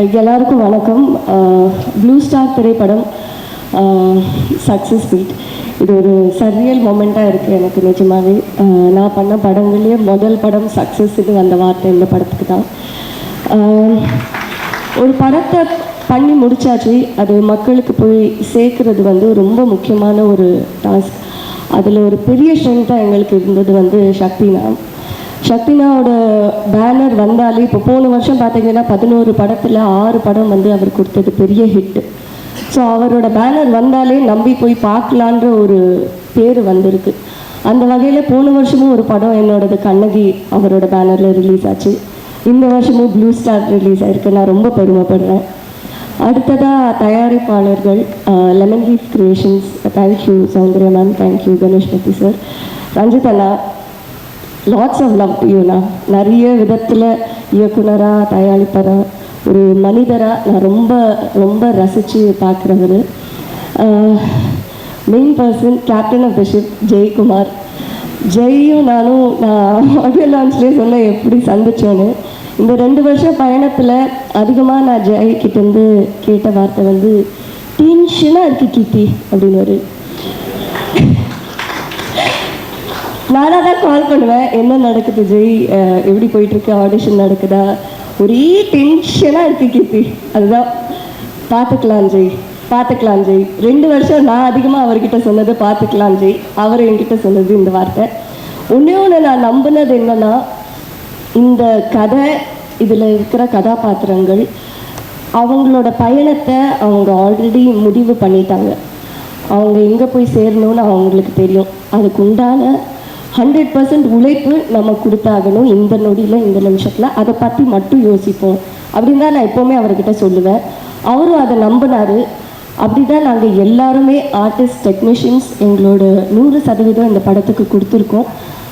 எல்லாருக்கும் வணக்கம். Blue star திரைப்படம் சக்ஸஸ் பீட் இது ஒரு சரியல் மொமெண்ட்டாக இருக்குது எனக்கு நிஜமாவே. நான் பண்ண படங்கள்லேயே முதல் படம் சக்ஸஸ் இது அந்த வார்த்தை இந்த படத்துக்கு தான். ஒரு படத்தை பண்ணி முடித்தாச்சு அது மக்களுக்கு போய் சேர்க்கறது வந்து ரொம்ப முக்கியமான ஒரு டாஸ்க் அதில் ஒரு பெரிய ஸ்ட்ரென்த்தாக எங்களுக்கு இருந்தது வந்து சக்தி சக்தினாவோட பேனர் வந்தாலே இப்போ போன வருஷம் பார்த்தீங்கன்னா பதினோரு படத்தில் ஆறு படம் வந்து அவர் கொடுத்தது பெரிய ஹிட்டு ஸோ அவரோட பேனர் வந்தாலே நம்பி போய் பார்க்கலான்ற ஒரு பேர் வந்திருக்கு. அந்த வகையில் போன வருஷமும் ஒரு படம் என்னோடது கண்ணகி அவரோட பேனரில் ரிலீஸ் ஆச்சு. இந்த வருஷமும் ப்ளூ ஸ்டார் ரிலீஸ் ஆயிருக்கு. நான் ரொம்ப பெருமைப்படுறேன். அடுத்ததாக தயாரிப்பாளர்கள் lemon leaf creations thank you Soundarya ma'am thank you Ganeshmathi sir Ranjith Anna lots of love யூனா நிறைய விதத்தில் இயக்குனராக தயாரிப்பராக ஒரு மனிதராக நான் ரொம்ப ரொம்ப ரசித்து பார்க்குறவர். Main person captain of the ship Jayakumar. ஜெய்யும் நானும் நான் ஆடியோ லான்ச்லேயே சொன்னேன் எப்படி சந்திச்சோன்னு. இந்த ரெண்டு வருஷம் பயணத்தில் அதிகமாக நான் ஜெய்கிட்டேருந்து கேட்ட வார்த்தை வந்து டீன்ஷனாக இருக்கு கீர்த்தி அப்படின்னு ஒரு நானாக தான் கால் பண்ணுவேன். என்ன நடக்குது ஜெய்? எப்படி போயிட்டுருக்கு? ஆடிஷன் நடக்குதா? ஒரே டென்ஷனாக இருக்கு கீர்த்தி. அதுதான். பார்த்துக்கலாம் ஜெய். பார்த்துக்கலாம் ஜெய். ரெண்டு வருஷம் நான் அதிகமாக அவர்கிட்ட சொன்னது பார்த்துக்கலாம் ஜெய். அவர் என்கிட்ட சொன்னது இந்த வார்த்தை. ஒன்றே ஒன்று நான் நம்பினது என்னன்னா இந்த கதை இதில் இருக்கிற கதாபாத்திரங்கள் அவங்களோட பயணத்தை அவங்க ஆல்ரெடி முடிவு பண்ணிட்டாங்க. அவங்க எங்கே போய் சேரணும்னு அவங்களுக்கு தெரியும். அதுக்கு உண்டான ஹண்ட்ரட் பர்சன்ட் உழைப்பு நம்ம கொடுத்தாகணும் இந்த நொடியில் இந்த நிமிஷத்தில். அதை பற்றி மட்டும் யோசிப்போம். அப்படின்னு தான் நான் எப்போவுமே அவர்கிட்ட சொல்லுவேன். அவரும் அதை நம்பினார். அப்படி தான் நாங்கள் எல்லாருமே ஆர்டிஸ்ட் டெக்னீஷியன்ஸ் எங்களோட நூறு சதவீதம் இந்த படத்துக்கு கொடுத்துருக்கோம்.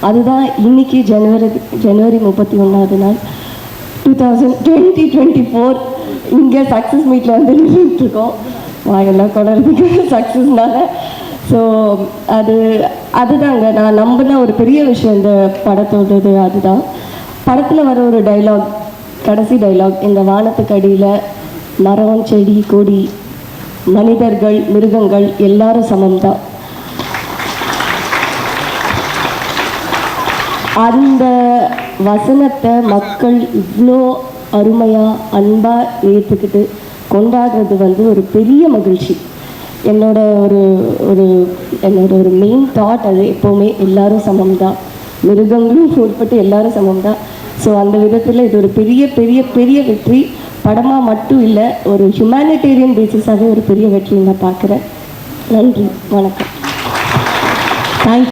அதுதான் இன்னைக்கு ஜனவரி ஜனவரி முப்பத்தி ஒன்றாவது நாள். Two thousand twenty twenty four இங்கே சக்ஸஸ் மீட்டில் வந்து நின்றுட்டுருக்கோம் வாயெல்லாம் கொடறதுக்கு சக்ஸஸ்னால ஸோ அது அதுதாங்க. நான் நம்பின ஒரு பெரிய விஷயம் இந்த படத்தோடது அதுதான். படத்தில் வர ஒரு டைலாக் கடைசி டைலாக் இந்த வானத்துக்கு அடியில் மரம் செடி கொடி மனிதர்கள் மிருகங்கள் எல்லாரும் சமம்தான். அந்த வசனத்தை மக்கள் இவ்வளோ அருமையாக அன்பாக ஏற்றுக்கிட்டு கொண்டாடுறது வந்து ஒரு பெரிய மகிழ்ச்சி. என்னோட ஒரு ஒரு என்னோட ஒரு மெயின் தாட் அது எப்போவுமே எல்லாரும் சமம் தான் மிருகங்களும் உட்பட்டு எல்லாரும் சமம் தான் ஸோ அந்த விதத்தில் இது ஒரு பெரிய பெரிய பெரிய வெற்றி. படமாக மட்டும் இல்லை ஒரு ஹியூமானிட்டேரியன் பேசிஸாகவே ஒரு பெரிய வெற்றி நான் பார்க்குறேன். நன்றி. வணக்கம்.